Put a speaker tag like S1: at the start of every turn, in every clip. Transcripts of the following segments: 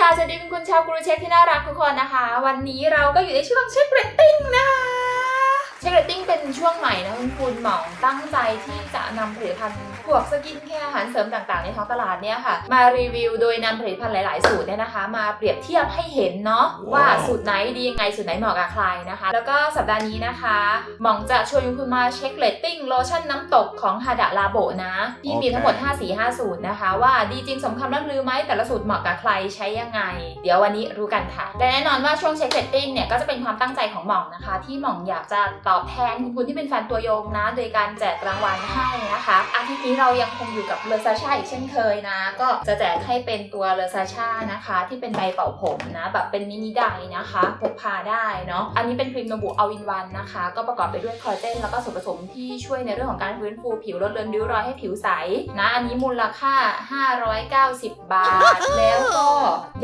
S1: ค่ะสวัสดีคุณคุณชาวกรูเช็คที่น่ารักทุกคนนะคะ วันนี้เราก็อยู่ในช่วงเช็คเรตติ้งนะคะ เช็คเรตติ้งเป็นช่วงใหม่นะคุณคุณหมองตั้งใจที่จะนำผลิตภัณฑ์พวกสกินแคร์อาหารเสริมต่างๆ ในท้องตลาดเนี่ยค่ะ มารีวิวโดยนำผลิตภัณฑ์หลาย ๆ สูตรเนี่ยนะคะ มาเปรียบเทียบให้เห็นเนาะว่าสูตรไหนดียังไงสูตรไหนเหมาะกับใครนะคะ แล้วก็สัปดาห์นี้นะคะหมองจะชวนคุณมาเช็คเรตติ้งโลชั่นน้ำตกของฮาดะลาโบนะที่มีทั้งหมด 5 สี5สูตรนะคะ ว่าดีจริงสมคำล่ำลือไหมแต่ละสูตรเหมาะกับใครใช้ยังไง เดี๋ยววันนี้รู้กันค่ะและแน่นอนว่าช่วงเช็คเรตติ้งเนี่ยก็จะเป็นความตั้งใจของหม่องนะคะ ที่หม่องอยากจะตอบแทนคุณที่เป็นแฟนตัวยงนะ โดยการแจกรางวัลให้นะคะอาทิตย์นี้เรายังคงอยู่กับเลอซาชาอีกเช่นเคยนะ ก็จะแจกให้เป็นตัวเลอซาชานะคะ ที่เป็นใบเป่าผมนะ แบบเป็นมินิไดนะคะพกพาได้เนาะอันนี้เป็นครีมโนบุเอาวินวันนะคะ ก็ประกอบไปด้วยคอลลาเจนแล้วก็ส่วนผสมที่ช่วยในเรื่องของการฟื้นฟูผิวลดเลือนริ้วรอยให้ผิวใสนะอันนี้มูลค่า 590 บาท แล้วก็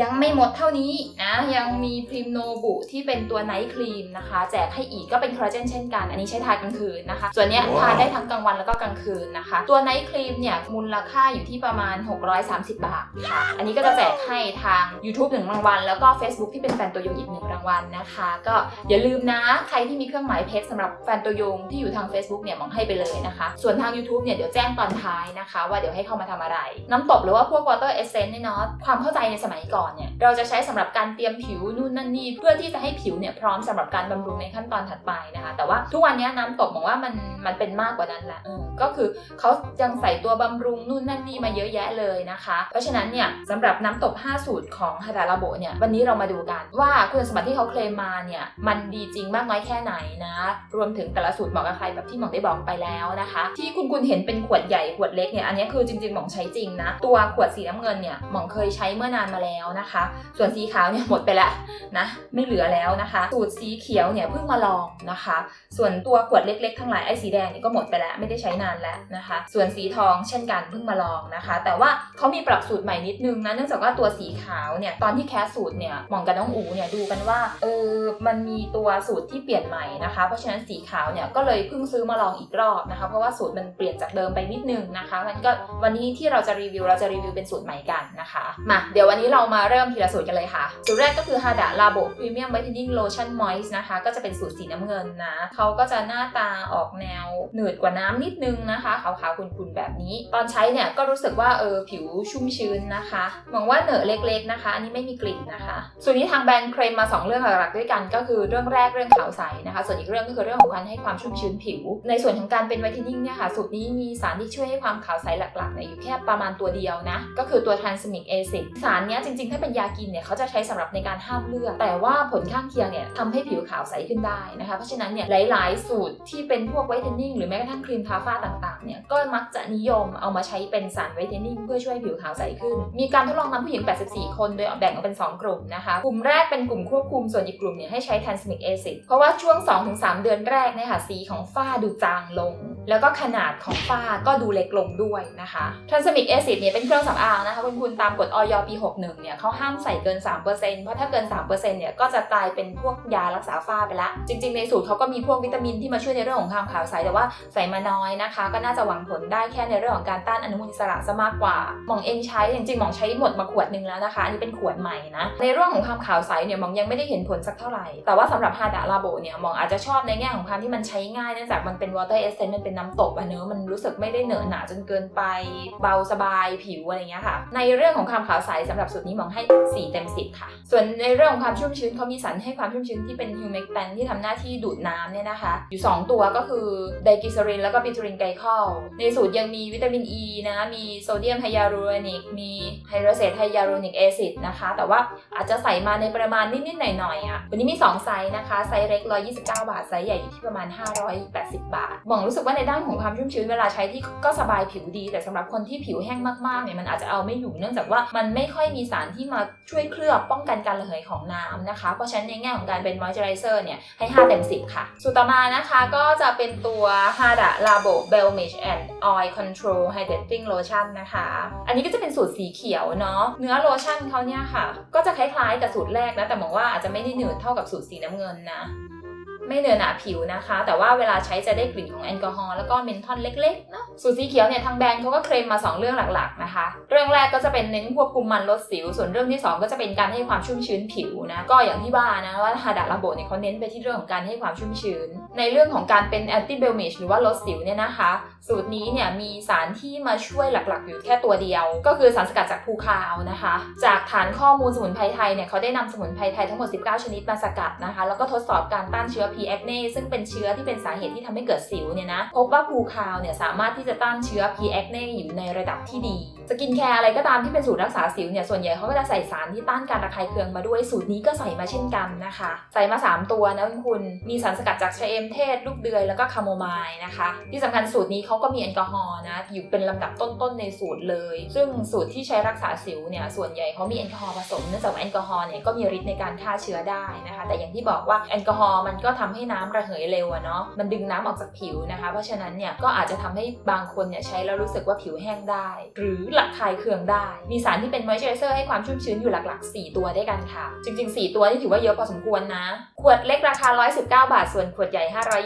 S1: ยังไม่หมดเท่านี้นะยังมีพรีมโนบุที่เป็นตัวไนท์ครีมนะคะ แจกให้อีกก็เป็นคอลลาเจนเช่นกัน อันนี้ใช้ทากลางคืนนะคะ ส่วนเนี้ยทานได้ทั้งกลางวันแล้วก็กลางคืนนะคะ ตัวไนท์ครีมเนี่ยมูลค่าอยู่ที่ประมาณ 630 บาทค่ะ อันนี้ก็จะแจกให้ทาง YouTube หนึ่งรางวัล แล้วก็ Facebook ที่เป็นแฟนตัวยงอีกหนึ่งรางวัลนะคะ ก็อย่าลืมนะ ใครที่มีเครื่องหมายเพชรสำหรับแฟนตัวยงที่อยู่ทาง Facebook เนี่ยมองให้ไปเลยนะคะ ส่วนทาง YouTube เนี่ยเดี๋ยวแจ้งตอนท้ายนะคะ ว่าเดี๋ยวให้เข้ามาทำอะไร น้ำตบหรือว่าพวก water essence เนี่ยเนาะความเข้าใจในสมัยก่อนเนี่ยเราจะใช้สำหรับการเตรียมผิวนู่นนั่นนี่เพื่อที่จะให้ผิวเนี่ยพร้อมสำหรับการบำรุงในขั้นตอนถัดไปนะคะแต่ว่าทุกวันนี้น้ำตบมองว่ามันมันเป็นมากกว่านั้นแหละก็คือเขายังใส่ตัวบำรุงนู่นนั่นนี่มาเยอะแยะเลยนะคะ เพราะฉะนั้นเนี่ยสำหรับน้ำตบ5สูตรของฮาดาราโบเนี่ยวันนี้เรามาดูกันว่าคุณสมบัติที่เขาเคลมมาเนี่ยมันดีจริงมากน้อยแค่ไหนนะ รวมถึงแต่ละสูตรเหมาะกับใครแบบที่หมองได้บอกไปแล้วนะคะ ที่คุณคุณเห็นเป็นขวดใหญ่ขวดเล็กเนี่ยอันนี้คือจริงๆหมองใช้จริงนะตัวขวดสีน้ำเงินเนี่ยหมองเคยใช้เมื่อนานมาแล้วนะคะ ส่วนสีขาวเนี่ยหมดไปแล้วนะไม่เหลือแล้วนะคะ สูตรสีเขียวเนี่ยเพิ่งมาลองนะคะส่วนตัวขวดเล็กๆทั้งหลายไอ้สีแดงนี่ก็หมดไปแล้วไม่ได้ใช้นานแล้วนะคะ ส่วนสีทองเช่นกันเพิ่งมาลองนะคะ แต่ว่าเขามีปรับสูตรใหม่นิดนึงนะเนื่องจากว่าตัวสีขาวเนี่ยตอนที่แคสสูตรเนี่ยหมองกับน้องอูเนี่ยดูกันว่าเออมันมีตัวสูตรที่เปลี่ยนใหม่นะคะ เพราะฉะนั้นสีขาวเนี่ยก็เลยเพิ่งซื้อมาลองอีกรอบนะคะ เพราะว่าสูตรมันเปลี่ยนจากเดิมไปนิดนึงนะคะงั้นก็วันนี้ที่เราจะรีวิวเราจะรีวิวเป็นสูตรใหม่กันนะคะมาเดี๋ยววันนี้เรามาเริ่มทีละสูตรกันเลยค่ะ สูตรแรกก็คือฮาดะลาโบพรีเมียมไวท์เทนนิ่งโลชั่นมอยส์นะคะก็จะเป็นสูตรสีน้ำเงินนะเขาก็จะหน้าตาออกแนวหนืดกว่าน้ำนิดนึงนะคะขาวๆขุ่นๆแบบนี้ ตอนใช้เนี่ยก็รู้สึกว่าเออผิวชุ่มชื้นนะคะหวังว่าเหนอะเล็กๆนะคะ อันนี้ไม่มีกลิ่นนะคะ ส่วนนี้ทางแบรนด์เคลมมา 2 เรื่องหลักๆด้วยกัน ก็คือเรื่องแรกเรื่องขาวใสนะคะ ส่วนอีกเรื่องก็คือเรื่องของการให้ความชุ่มชื้นผิว ในส่วนของการเป็นไวท์เทนนิ่งเนี่ยค่ะสูตรนี้มีสารที่ช่วยให้ความขาวใสหลักๆเนี่ยอยู่แค่ประมาณตัวเดียวนะ ก็คือตัว transamic acid สารเนี้ยจริงๆ ถ้าเป็นยากินเนี่ยเขาจะใช้สำหรับในการห้ามเลือดแต่ว่าผลข้างเคียงเนี่ยทำให้ผิวขาวใสขึ้นได้นะคะ เพราะฉะนั้นเนี่ยหหลาย ๆ สูตรที่เป็นพวกไวท์เทนนิ่งหรือแม้กระทั่งครีมทาฝ้าต่างๆ เนี่ย ก็มักจะนิยมเอามาใช้เป็นสารไวท์เทนนิ่งเพื่อช่วยผิวขาวใสขึ้น มีการทดลองนำผู้หญิง 84 คนโดยแบ่งออกเป็น 2 กลุ่มนะคะ กลุ่มแรกเป็นกลุ่มควบคุม ส่วนอีกกลุ่มเนี่ยให้ใช้ transamic acid เพราะว่าช่วง 2-3 เดือนแรกเนี่ยค่ะ สีของฝ้าดูจางลง แล้วก็ขนาดของฝ้าก็ดูเล็กลงด้วยนะคะ transamic acid เนี่ยเป็นเครื่องสำอางนะคะคุณคุณตามกฎออยปี 61 เนี่ยเขาห้ามใส่เกิน 3%เพราะถ้าเกิน 3%เนี่ยก็จะกลายเป็นพวกยารักษาฝ้าไปละ จริง ๆ ในสูตรเขาก็มีีพวกวิตามินที่มาช่วยในเรื่องของความขาวใสแต่ว่าใส่มาน้อยนะคะ ก็น่าจะหวังผลได้แค่ในเรื่องของการต้านอนุมูลอิสระซะมากกว่า หมองเองใช้จริงๆหมองใช้หมดมาขวดหนึ่งแล้วนะคะ อันนี้เป็นขวดใหม่นะ ในเรื่องของความขาวใสเนี่ยหมองยังไม่ได้เห็นผลสักเท่าไหร่ แต่ว่าสำหรับฮาดะลาโบเนี่ยหมองอาจจะชอบในแง่ของความที่มันใช้ง่ายเนื่องจากมันเป็น water essence มันเป็นน้ำตกอะเนอมันรู้สึกไม่ได้เหนอะหนาจนเกินไปเบาสบายผิวอะไรเงี้ยค่ะ ในเรื่องของความขาวใสสำหรับสูตรนี้หมองให้ 4 เต็ม 10 ค่ะ ส่วนในเรื่องของความชุ่มชื้นเขามีสารให้ความชุ่มชื้นที่เป็นฮิวเมกแตนที่ทำหน้าที่ดูดน้ำเนี่ยนะคะ อยู่ 2 ตัวก็คือไดกิซารินแล้วก็บิทูรินไกลคอลในสูตรยังมีวิตามินอ e ีนะ มีโซเดียมไฮยาลูรอนิก มีไฮโดรเซตไฮยาลูรอนิกแอซิดนะคะ แต่ว่าอาจจะใส่มาในประมาณนิด ๆ หน่อย ๆ อะ วันนี้มี 2 ไซส์นะคะ ไซส์เล็ก 129 บาท ไซส์ใหญ่อยู่ที่ประมาณ 580 บาทหมองรู้สึกว่าในด้านของความชุ่มชื้นเวลาใช้ที่ก็สบายผิวดี แต่สำหรับคนที่ผิวแห้งมาก ๆ เนี่ยมันอาจจะเอาไม่อยู่เนื่องจากว่ามันไม่ค่อยมีสารที่มาช่วยเคลือบป้องกันการระเหยของน้ำนะคะ เพราะฉะนั้นในแง่ของการเป็นมอยเจอไรเซอร์เนี่ยให้ 5 เต็ม 10 ค่ะสูตรต่อมานะคะก็จะเป็นตัว Hada Labo Belmage and Oil Control Hydrating Lotion นะคะ อันนี้ก็จะเป็นสูตรสีเขียวเนาะเนื้อโลชั่นเขาเนี่ยค่ะ ก็จะคล้ายๆกับสูตรแรกนะแต่มองว่าอาจจะไม่ได้หนืดเท่ากับสูตรสีน้ำเงินนะ ไม่เนื้อหนาผิวนะคะ แต่ว่าเวลาใช้จะได้กลิ่นของแอลกอฮอล์แล้วก็เมนทอนเล็กๆเนาะสูตรสีเขียวเนี่ยทางแบรนด์เขาก็เคลมมา 2 เรื่องหลักๆนะคะ เรื่องแรกก็จะเป็นเน้นควบคุมมันลดสิว ส่วนเรื่องที่ 2 ก็จะเป็นการให้ความชุ่มชื้นผิวนะก็อย่างที่ว่านะว่าฮาดาระโบเนี่ยเขาเน้นไปที่เรื่องของการให้ความชุ่มชื้น ในเรื่องของการเป็นแอนตี้เบลมิชหรือว่าลดสิวเนี่ยนะคะ สูตรนี้เนี่ยมีสารที่มาช่วยหลักๆ อยู่แค่ตัวเดียว ก็คือสารสกัดจากภูคาวนะคะ จากฐานข้อมูลสมุนไพรไทยเนี่ยเขาได้นำสมุนไพรไทยทั้งหมด 19 ชนิดมาสกัดนะคะ แล้วก็ทดสอบการต้านเชื้อ P. acne ซึ่งเป็นเชื้อที่เป็นสาเหตุที่ทำให้เกิดสิวเนี่ยนะพบว่าภูคาวเนี่ยสามารถที่จะต้านเชื้อ P. acne อยู่ในระดับที่ดีสกินแคร์อะไรก็ตามที่เป็นสูตรรักษาสิวเนี่ยส่วนใหญ่เขาก็จะใส่สารที่ต้านการระคายเคืองมาด้วยสูตรนี้ก็ใส่มาเช่นกันนะคะ ใส่มา 3 ตัวนะคุณมีสารสกัดจากชะเอมเทศ ลูกเดือยแล้วก็คาโมไมล์นะคะ ที่สำคัญสูตรนี้เขาก็มีแอลกอฮอล์นะ อยู่เป็นลำดับต้นๆในสูตรเลย ซึ่งสูตรที่ใช้รักษาสิวเนี่ยส่วนใหญ่เขามีแอลกอฮอล์ผสมเนื่องจากว่าแอลกอฮอล์เนี่ยก็มีฤทธิ์ในการฆ่าเชื้อได้นะคะ แต่อย่างที่บอกว่าแอลกอฮอล์มันก็ทำให้น้ำระเหยเร็วเนาะมันดึงน้ำออกจากผิวนะคะ เพราะฉะนั้นเนี่ยก็อาจจะทำให้บางคนเนี่ยใช้แล้วรู้สึกว่าผิวแห้งได้ หรือระคายเคืองได้ มีสารที่เป็นมอยเจอร์เซอร์ให้ความชุ่มชื้นอยู่หลักๆ 4 ตัวด้วยกันค่ะ จริง ๆ 4 ตัวนี่ถือว่าเยอะพอสมควรนะ ขวดเล็กราคา 119 บาท ส่วนขวดใหญ่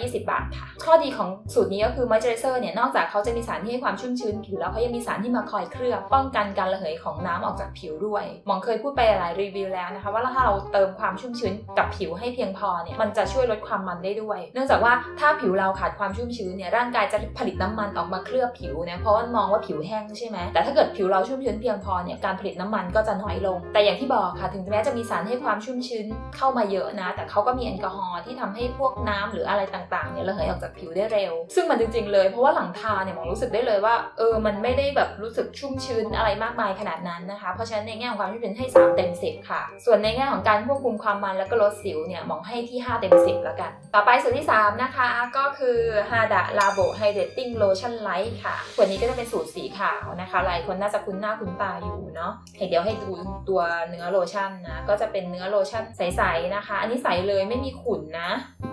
S1: 520 บาทค่ะ ข้อดีของสูตรนี้ก็คือมอยเจอร์เซอร์เนี่ยนอกจากเขาจะมีสารที่ให้ความชุ่มชื้นผิวแล้วเขายังมีสารที่มาคอยเคลือบป้องกันการระเหยของน้ำออกจากผิวด้วยหมองเคยพูดไปหลายรีวิวแล้วนะคะ ว่าถ้าเราเติมความชุ่มชื้นกับผิวให้เพียงพอเนี่ยมันจะช่วยลดความมันได้ด้วย เนื่องจากว่าถ้าผิวเราขาดความชุ่มชื้นเนี่ยร่างกายจะผลิตน้ำมันออกมาเคลือบผิวนะเพราะว่ามองว่าผิวแห้งใช่ไหมแต่ถ้าเกิดผิวเราชุ่มชื้นเพียงพอเนี่ยการผลิตน้ำมันก็จะน้อยลง แต่อย่างที่บอกค่ะถึงแม้จะมีสารให้ความชุ่มชื้นเข้ามาเยอะนะ แต่เขาก็มีแอลกอฮอล์ที่ทำให้พวกน้ำหรืออะไรต่างๆเนี่ยระเหยออกจากผิวได้เร็ว ซึ่งมันจริง ๆ เลย เพราะว่าหลังทาเนี่ยหมองรู้สึกได้เลยว่าเออมันไม่ได้แบบรู้สึกชุ่มชื้นอะไรมากมายขนาดนั้นนะคะ เพราะฉะนั้นในแง่ของความชุ่มชื้นให้ 3 เต็ม 10 ค่ะ ส่วนในแง่ของการควบคุมความมันแล้วก็ลดสิวเนี่ยหมองให้ที่ 5 เต็ม 10 แล้วกัน ต่อไปส่วนที่ 3 นะคะก็คือ Hada Labo Hydrating Lotion Light ค่ะขวดนี้ก็จะเป็นสูตรสีขาวนะคะหลายคนน่าจะคุ้นหน้าคุ้นตาอยู่เนาะให้เดี๋ยวให้ดูตัวเนื้อโลชั่นนะก็จะเป็นเนื้อโลชั่นใสๆนะคะ อันนี้ใสเลยไม่มีขุ่นนะ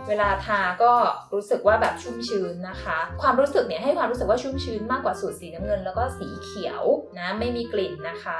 S1: เวลาทาก็รู้สึกว่าแบบชุ่มชื้นนะคะ ความรู้สึกเนี่ยให้ความรู้สึกว่าชุ่มชื้นมากกว่าสูตรสีน้ำเงิน แล้วก็สีเขียวนะไม่มีกลิ่นนะคะ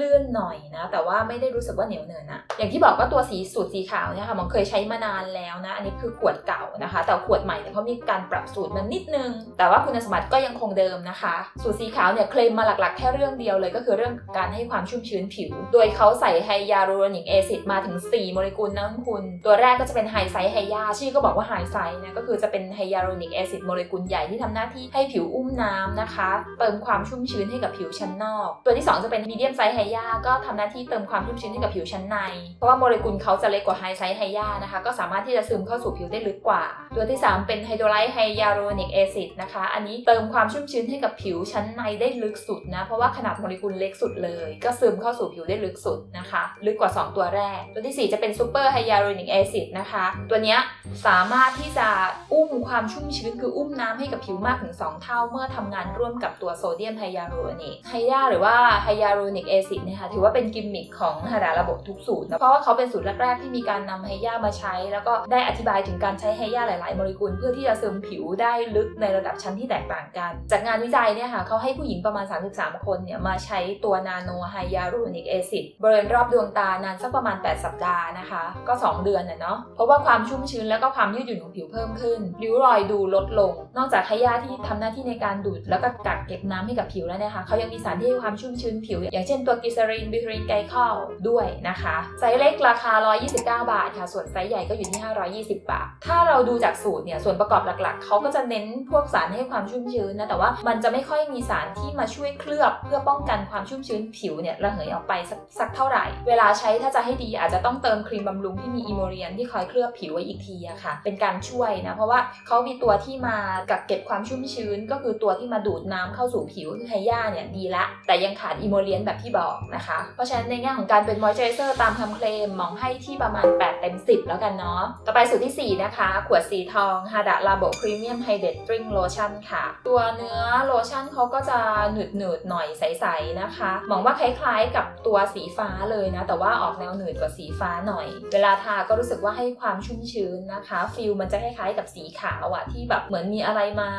S1: ลื่นๆหน่อยนะแต่ว่าไม่ได้รู้สึกว่าเหนียวเหนอะนะอย่างที่บอกว่าตัวสีสูตรสีขาวเนี่ยค่ะมันเคยใช้มานานแล้วนะอันนี้คือขวดเก่านะคะ แต่ขวดใหม่เนี่ยเขามีการปรับสูตรมันนิดนึง แต่ว่าคุณสมบัติก็ยังคงเดิมนะคะ สูตรสีขาวเนี่ยเคลมมาหลักๆ แค่เรื่องเดียวเลยก็คือเรื่องการให้ความชุ่มชื้นผิว โดยเขาใส่ไฮยาลูโรนิกแอซิดมาถึง 4 โมเลกุลนะคุณ ตัวแรกก็จะเป็นไฮไซไฮยาชื่อก็บอกว่าไฮไซนะก็คือจะเป็นไฮยาลูโรนิกแอซิดโมเลกุลใหญ่ที่ทำหน้าที่ให้ผิวอุ้มน้ำนะคะ เติมความชุ่มชื้นให้กับผิวชั้นนอก ตัวที่ 2 จะเป็นมีเดียมไซไฮยาก็ทำหน้าที่เติมความชุ่มชื้นให้กับผิวชั้นใน เพราะว่าโมเลกุลเขาจะเล็กกว่าไฮไซไฮยานะคะ ก็สามารถที่จะซึมเข้าสู่ผิวได้ลึกกว่า ตัวที่ 3 เป็นไฮโดรไลท์ไฮยาลูโรนิกแอซิดนะคะ อันนี้เติมความชุ่มชื้นให้กับผิวชั้นในได้ลึกสุดนะ เพราะว่าขนาดโมเลกุลเล็กสุดเลย ก็ซึมเข้าสู่ผิวได้ลึกสุดนะคะ ลึกกว่า 2 ตัวแรก ตัวที่ 4 จะเป็นซูเปอร์ไฮยาลูรนิกแอซิดนะคะ ตัวเนี้ยสามารถที่จะอุ้มความความชุ่มชื้นคืออุ้มน้ำให้กับผิวมากถึง 2 เท่าเมื่อทำงานร่วมกับตัวโซเดียมไฮยาลูโรนิกไฮยาหรือว่าไฮยาลูโรนิกแอซิดเนี่ยค่ะถือว่าเป็นกิมมิคของฮาดาระบบทุกสูตรนะเพราะว่าเขาเป็นสูตรแรกๆที่มีการนำไฮยามาใช้ แล้วก็ได้อธิบายถึงการใช้ไฮยาหลาย ๆ โมเลกุล เพื่อที่จะซึมผิวได้ลึกในระดับชั้นที่แตกต่างกัน จากงานวิจัยเนี่ยค่ะเขาให้ผู้หญิงประมาณ 33 คนเนี่ยมาใช้ตัวนาโนไฮยาลูโรนิกแอซิดบริเวณรอบดวงตานานสักประมาณ 8 สัปดาห์นะคะ ก็ 2 เดือนนะเนาะเพราะว่าความชุ่มชื้นแล้วก็ความยืดหยุ่นของผิวเพิ่มขึ้นริ้วรอยดูลดลง นอกจากไฮยาที่ทำหน้าที่ในการดูด แล้วก็กักเก็บน้ำให้กับผิวแล้วเนะคะเขายังมีสารที่ให้ความชุ่มชื้นผิว อย่างเช่นตัวกิซารีนบิทรินไกลคอลด้วยนะคะไซส์เล็กราคา 129 บาทค่ะ ส่วนไซส์ใหญ่ก็อยู่ที่ 520 บาท ถ้าเราดูจากสูตรเนี่ยส่วนประกอบหลักๆเขาก็จะเน้นพวกสารให้ความชุ่มชื้นนะแต่ว่ามันจะไม่ค่อยมีสารที่มาช่วยเคลือบ เพื่อป้องกันความชุ่มชื้นผิวเนี่ยระเหยออกไปสักสักเท่าไหร่ เวลาใช้ถ้าจะให้ดีอาจจะต้องเติมครีมบำรุงที่มีอิโมเรียนที่คอยเคลือบผิวไว้อีกทีอะค่ะ เป็นการช่วยนะเพราะว่าเขามีตัวที่มากักเก็บความชุ่มชื้น ก็คือตัวที่มาดูดน้ำเข้าสู่ผิวคือไฮยาเนี่ยดีละ แต่ยังขาดอิโมเรียนแบบที่บอกนะคะ เพราะฉะนั้นในแง่ของการเป็นมอยเจอร์เซอร์ตามคำเคลมมองให้ที่ประมาณ 8 เต็ม 10 แล้วกันเนาะต่อไปสูตรที่ 4 นะคะ ขวดสีทอง Hada Labo Premium Hydrating Lotion ค่ะ ตัวเนื้อโลชั่นเขาก็จะหนืดหนืดหน่อยใสๆนะคะมองว่าคล้ายๆกับตัวสีฟ้าเลยนะ แต่ว่าออกแนวหนืดกว่าสีฟ้าหน่อย เวลาทาก็รู้สึกว่าให้ความชุ่มชื้นนะคะฟิลมันจะคล้ายๆกับสีขาวอะที่แบบเหมือนมีอะไรมา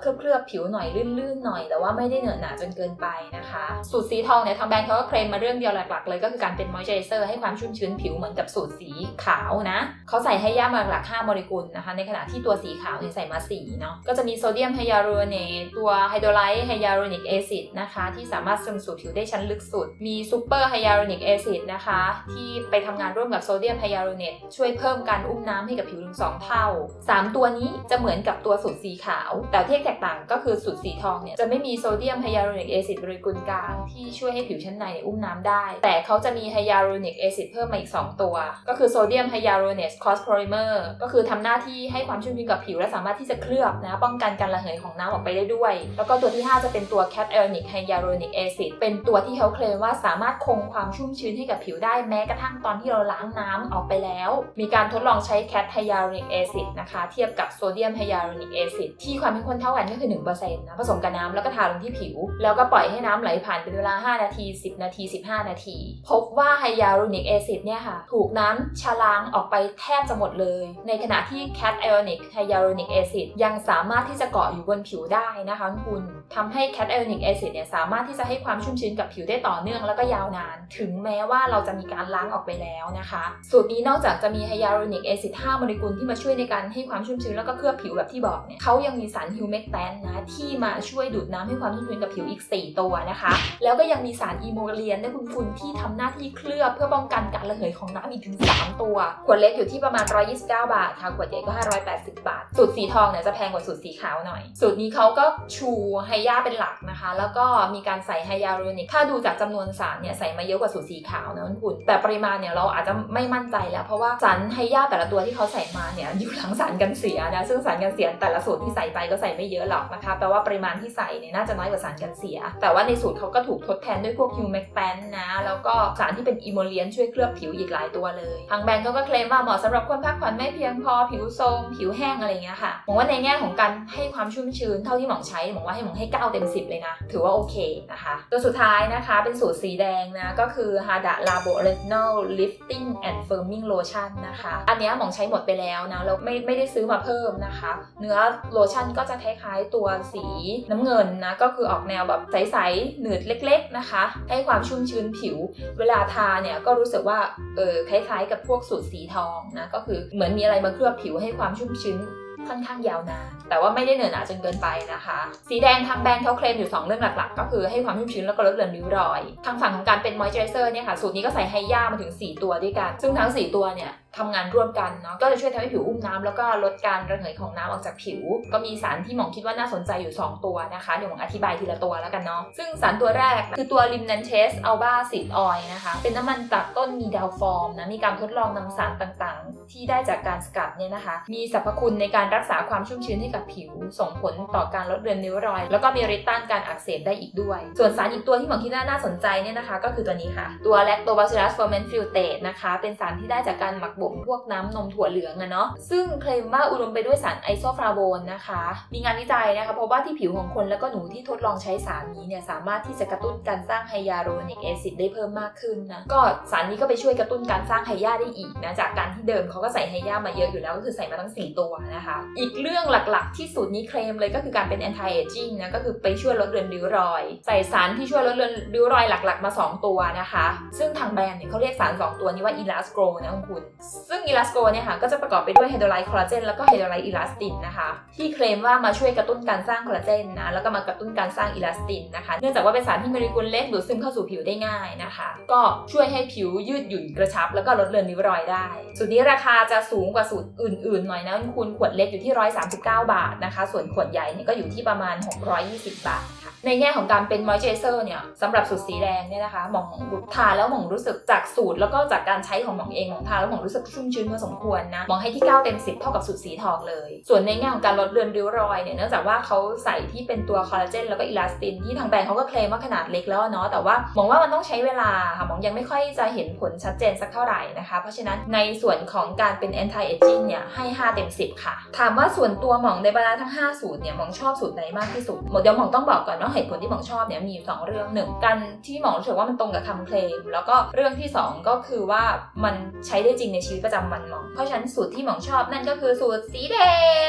S1: เคลือบเคลือบๆผิวหน่อยลื่นๆหน่อย แต่ว่าไม่ได้เหนอะหนาจนเกินไปนะคะ สูตรสีทองเนี่ยทางแบรนด์เขาก็เคลมมาเรื่องเดียวหลักๆ เลยก็คือการเป็นมอยเจอร์เซอร์ให้ความชุ่มชื้นผิวเหมือนกับสูตรสีขาวนะเขาใส่ให้ย่ามาหลัก5โมเลกุลนะคะ ในขณะที่ตัวสีขาวเนี่ยใส่มา4เนาะก็จะมีโซเดียมไฮยาลูรอเนตตัวไฮโดรไลท์ไฮยาลูรอนิกแอซิดนะคะที่สามารถซึมสู่ผิวได้ชั้นลึกสุด มีซูเปอร์ไฮยาลูรอนิกแอซิดนะคะที่ไปทำงานร่วมกับโซเดียมไฮยาลูรอเนตช่วยเพิ่มการอุ้มน้ำให้กับผิวถึง2เท่า 3 ตัวนี้จะเหมือนกับตัวสูตรสีขาว แต่ที่แตกต่างก็คือสูตรสีทองเนี่ยจะไม่มีโซเดียมไฮยาลูรอนิกแอซิดโมเลกุลกลางที่ช่วยให้ผิวชั้นในเนี่ยอุ้มน้ำได้ แต่เขาจะมีไฮยาลูรอนิกแอซิดเพิ่มมาอีก 2 ตัว ก็คือโซเดียมไฮยาลูรอเนสคอสโพลิเมอร์ก็คือทำหน้าที่ให้ความชุ่มชื้นกับผิวและสามารถที่จะเคลือบนะป้องกันการระเหยของน้ำออกไปได้ด้วย แล้วก็ตัวที่ 5 จะเป็นตัวแคทเอลนิกไฮยาลูรอนิกแอซิดเป็นตัวที่เขาเคลมว่าสามารถคงความชุ่มชื้นให้กับผิวได้แม้กระทั่งตอนที่เราล้างน้ำออกไปแล้ว มีการทดลองใช้แคทไฮยาลูรอนิกแอซิดนะคะ เทียบกับโซเดียมไฮยาลูรอนิกแอซิดที่ความเข้มข้นเท่ากันก็คือ1%นะผสมกับน้ำแล้วก็ทาลงที่ผิว แล้วก็ปล่อยให้น้ำไหลผ่านเป็นเวลา 5 นาที 10 นาที 15 นาที พบว่าไฮยาลูรอนิกแอซิดเนี่ยค่ะ ถูกน้ำชะล้างออกไปแทบจะหมดเลย ในขณะที่แคทไอออนิกไฮยาลูรอนิกแอซิดยังสามารถที่จะเกาะอยู่บนผิวได้นะคะคุณทำให้แคทไอออนิกแอซิดเนี่ยสามารถที่จะให้ความชุ่มชื้นกับผิวได้ต่อเนื่องแล้วก็ยาวนาน ถึงแม้ว่าเราจะมีการล้างออกไปแล้วนะคะ สูตรนี้นอกจากจะมีไฮยาลูรอนิกแอซิด5โมเลกุลที่มาช่วยในการให้ความชุ่มชื้นแล้วก็เคลือบผิวแบบที่บอกเนี่ยเขายังมีสารฮิวเมกแตนนะที่มาช่วยดูดน้ำให้ความชุ่มชื้นกับผิวอีก 4 ตัวนะคะ แล้วก็ยังมีสารอีโมเลียนด้วยคุณคุณที่ทำหน้าที่เคลือบเพื่อป้องกันการระเหยของน้ำอีกถึง 3 ตัว ขวดเล็กอยู่ที่ประมาณ 129 บาทค่ะขวดใหญ่ก็ 580 บาท สูตรสีทองเนี่ยจะแพงกว่าสูตรสีขาวหน่อย สูตรนี้เขาก็ชูไฮยาเป็นหลักนะคะ แล้วก็มีการใส่ไฮยาลูรอนิกถ้าดูจากจำนวนสารเนี่ยใส่มาเยอะกว่าสูตรสีขาวนะคุณคุณแต่ปริมาณเนี่ยเราอาจจะไม่มั่นใจแล้ว เพราะว่าสารไฮยาแต่ละตัวที่เขาใส่มาเนี่ยอยู่หลังสารกันเสียนะซึ่งสารกันเสียแต่ละสูตรที่ใส่ไปก็ใส่ไม่เยอะหรอกนะคะแปลว่าปริมาณที่ใส่เนี่ยน่าจะน้อยกว่าสารกันเสีย แต่ว่าในสูตรเขาก็ถูกทดแทนด้วยพวกฮิวแมกแตนนะ แล้วก็สารที่เป็นอีโมเลียนช่วยเคลือบผิวอีกหลายตัวเลย ทางแบรนด์เขาก็เคลมว่าเหมาะสำหรับคนพักผ่อนไม่เพียงพอผิวโทรมผิวแห้งอะไรเงี้ยค่ะมองว่าในแง่ของการให้ความชุ่มชื้นเท่าที่หมองใช้หมองว่าให้หมองให้ 9 เต็ม 10 เลยนะ ถือว่าโอเคนะคะตัวสุดท้ายนะคะเป็นสูตรสีแดงนะก็คือ Hada Labo Original Lifting and Firming Lotion นะคะอันนี้หมองใช้หมดไปแล้วนะแล้วไม่ไม่ได้ซื้อมาเพิ่มนะคะ เนื้อโลชั่นก็จะคล้ายๆตัวสีน้ำเงินนะ ก็คือออกแนวแบบใสๆหนืดเล็ก ๆนะคะ ให้ความชุ่มชื้นผิว เวลาทาเนี่ยก็รู้สึกว่าเออคล้ายๆ กับพวกสูตรสีทองนะ ก็คือเหมือนมีอะไรมาเคลือบผิวให้ความชุ่มชื้นค่อนข้างยาวนาน แต่ว่าไม่ได้เหนอะหนาจนเกินไปนะคะ สีแดงทางแบรนด์เขาเคลมอยู่ 2 เรื่องหลักๆ ก็คือให้ความชุ่มชื้นแล้วก็ลดเลือนริ้วรอย ทางฝั่งของการเป็นมอยเจอร์เซอร์เนี่ยค่ะ สูตรนี้ก็ใส่ไฮยามาถึง 4 ตัวด้วยกัน ซึ่งทั้ง 4 ตัวเนี่ยทำงานร่วมกันเนาะก็จะช่วยทำให้ผิวอุ้มน้ำแล้วก็ลดการระเหยของน้ำออกจากผิว ก็มีสารที่หมองคิดว่าน่าสนใจอยู่ 2 ตัวนะคะเดี๋ยวหมองอธิบายทีละตัวแล้วกันเนาะซึ่งสารตัวแรกคือตัวลิมนันเทสอัลบาซิดออยนะคะเป็นน้ำมันจากต้นมีดาวฟอร์มนะมีการทดลองนำสารต่างๆ ที่ได้จากการสกัดเนี่ยนะคะ มีสรรพคุณในการรักษาความชุ่มชื้นให้กับผิว ส่งผลต่อการลดเลือนริ้วรอย แล้วก็มีฤทธิ์ต้านการอักเสบได้อีกด้วย ส่วนสารอีกตัวที่หมองคิดว่าน่าสนใจเนี่ยนะคะ ก็คือตัวนี้ค่ะ ตัว lactobacillus ferment filtrate นะคะเป็นสารที่ได้จากการหมักบ่มพวกน้ำนมถั่วเหลืองอะเนาะซึ่งเคลมว่าอุดมไปด้วยสารไอโซฟลาโวนนะคะ มีงานวิจัยนะคะพบว่าที่ผิวของคนแล้วก็หนูที่ทดลองใช้สารนี้เนี่ยสามารถที่จะกระตุ้นการสร้างไฮยาลูรอนิกแอซิดได้เพิ่มมากขึ้นนะก็สารนี้ก็ไปช่วยกระตุ้นการสร้างไฮยาได้อีกนะจากการที่เดิมเขาก็ใส่ไฮยามาเยอะอยู่แล้วก็คือใส่มาทั้ง 4 ตัวนะคะ อีกเรื่องหลักๆ ที่สูตรนี้เคลมเลยก็คือการเป็น anti aging นะก็คือไปช่วยลดเลือนริ้วรอย ใส่สารที่ช่วยลดเลือนริ้วรอยหลักๆ มา 2 ตัวนะคะ ซึ่งทางแบรนด์เนี่ยเขาเรียกสาร 2 ตัวนี้ว่า Elasgro นะคุณซึ่ง Elasgro เนี่ยค่ะก็จะประกอบไปด้วยไฮโดรไลท์คอลลาเจนแล้วก็ไฮโดรไลท์อีลาสตินนะคะ ที่เคลมว่ามาช่วยกระตุ้นการสร้างคอลลาเจนนะแล้วก็มากระตุ้นการสร้างอีลาสตินนะคะเนื่องจากว่าเป็นสารที่โมเลกุลเล็กดูดซึมเข้าสู่ผิวได้ง่ายนะคะ ก็ช่วยให้ผิวยืดหยุ่นกระชับ แล้วก็ลดเลือนริ้วรอยได้ สูตรนี้ราคาจะสูงกว่าสูตรอื่นๆหน่อยนะคุณขวดเล็กอยู่ที่ 139 บาทนะคะ ส่วนขวดใหญ่เนี่ยก็อยู่ที่ประมาณ 620 บาทค่ะในแง่ของการเป็นมอยเจเซอร์เนี่ยสำหรับสูตรสีแดงเนี่ยนะคะหมองทาแล้วหมองรู้สึกจากสูตรแล้วก็จากการใช้ของหมองเองหมองทาแล้วหมองรู้สึกชุ่มชื้นพอสมควรนะมองให้ที่ 9 เต็ม 10 เท่ากับสูตรสีทองเลย ส่วนในแง่ของการลดเลือนริ้วรอยเนี่ยเนื่องจากว่าเขาใส่ที่เป็นตัวคอลลาเจนแล้วก็อีลาสตินที่ทางแบรนด์เขาก็เคลมว่าขนาดเล็กแล้วเนาะแต่ว่ามองว่ามันต้องใช้เวลาค่ะมองยังไม่ค่อยจะเห็นผลชัดเจนสักเท่าไหร่นะคะ เพราะฉะนั้นในส่วนของการเป็น anti aging เนี่ยให้ 5 เต็ม 10 ค่ะ ถามว่าส่วนตัวหมองในบรรดาทั้ง 5 สูตรเนี่ยหมองชอบสูตรไหนมากที่สุดหมดเดี๋ยวหมองต้องบอกก่อนว่าเหตุผลที่หมองชอบเนี่ยมีอยู่สองเรื่องหนึ่งการที่หมองรู้สึกว่ามันตรงกับคำเคลมแล้วก็เรื่องที่สองก็คือว่ามันใช้ได้จริงในชีชีวิตประจำวันหมอง เพราะฉะนั้นสูตรที่หมองชอบนั่นก็คือสูตรสีแด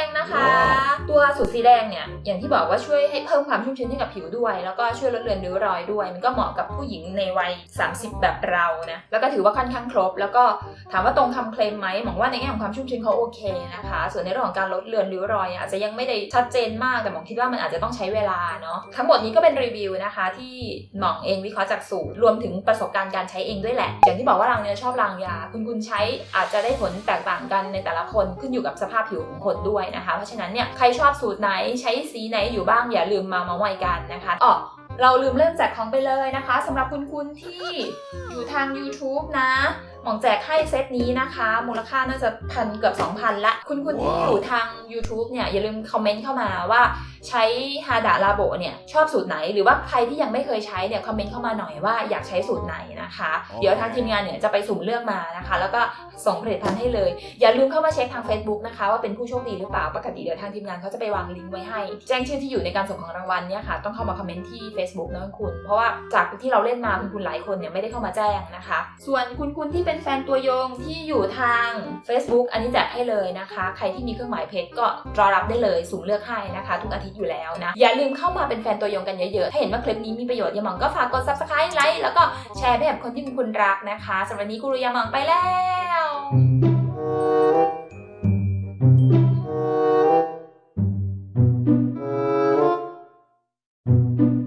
S1: งนะคะ ตัวสูตรสีแดงเนี่ยอย่างที่บอกว่าช่วยให้เพิ่มความชุ่มชื้นให้กับผิวด้วย แล้วก็ช่วยลดเลือนริ้วรอยด้วย มันก็เหมาะกับผู้หญิงในวัย 30 แบบเรานะแล้วก็ถือว่าค่อนข้างครบ แล้วก็ถามว่าตรงคำเคลมไหมหมองว่าในแง่ของความชุ่มชื้นเขาโอเคนะคะ ส่วนในเรื่องของการลดเลือนริ้วรอยอาจจะยังไม่ได้ชัดเจนมากแต่หมองคิดว่ามันอาจจะต้องใช้เวลาเนาะทั้งหมดนี้ก็เป็นรีวิวนะคะ ที่หมองเองวิเคราะห์จากสูตรรวมถึงประสบการณ์การใช้เองด้วยแหละ อย่างที่บอกว่าลางเนื้อชอบลางยา คุณคุณใช้อาจจะได้ผลแตกต่างกันในแต่ละคนขึ้นอยู่กับสภาพผิวของคนด้วยนะคะ เพราะฉะนั้นเนี่ยใครชอบสูตรไหนใช้สีไหนอยู่บ้างอย่าลืมมาเมาส์มอยกันนะคะอ๋อเราลืมเริ่มแจกของไปเลยนะคะสำหรับคุณคุณที่อยู่ทาง YouTube นะ หมองแจกให้เซตนี้นะคะ มูลค่าน่าจะพันเกือบ 2,000 ละ คุณคุณที่อยู่ทาง YouTube เนี่ย อย่าลืมคอมเมนต์เข้ามาว่าใช้ฮาดาลาโบเนี่ย ชอบสูตรไหน หรือว่าใครที่ยังไม่เคยใช้เนี่ย คอมเมนต์เข้ามาหน่อยว่าอยากใช้สูตรไหนนะคะ เดี๋ยวทางทีมงานเนี่ยจะไปสุ่มเลือกมานะคะ แล้วก็ส่งผลิตภัณฑ์ให้เลย อย่าลืมเข้ามาเช็คทาง Facebook นะคะว่าเป็นผู้โชคดีหรือเปล่าปกติเดี๋ยวทางทีมงานเขาจะไปวางลิงก์ไว้ให้ แจ้งชื่อที่อยู่ในการส่งของรางวัลเนี่ยค่ะต้องเข้ามาคอมเมนต์ที่ Facebook นะคุณ เพราะว่าจากที่เราเล่นมาคุณคุณหลายคนเนี่ยไม่ได้เข้ามาแจ้งนะคะ ส่วนคุณคุณที่เป็นแฟนตัวยงที่อยู่ทาง Facebook อันนี้แจกให้เลยนะคะ ใครที่มีเครื่องหมายเพชรก็รอรับได้เลยสูงเลือกให้นะคะ ทุกอาทิตย์อยู่แล้วนะ อย่าลืมเข้ามาเป็นแฟนตัวยงกันเยอะๆ ถ้าเห็นว่าคลิปนี้มีประโยชน์ยาหมองก็ฝากกด subscribe ไลค์แล้วก็แชร์ไปให้กับคนที่คุณรักนะคะสำหรับวันนี้กูรูยามองไปแล้ว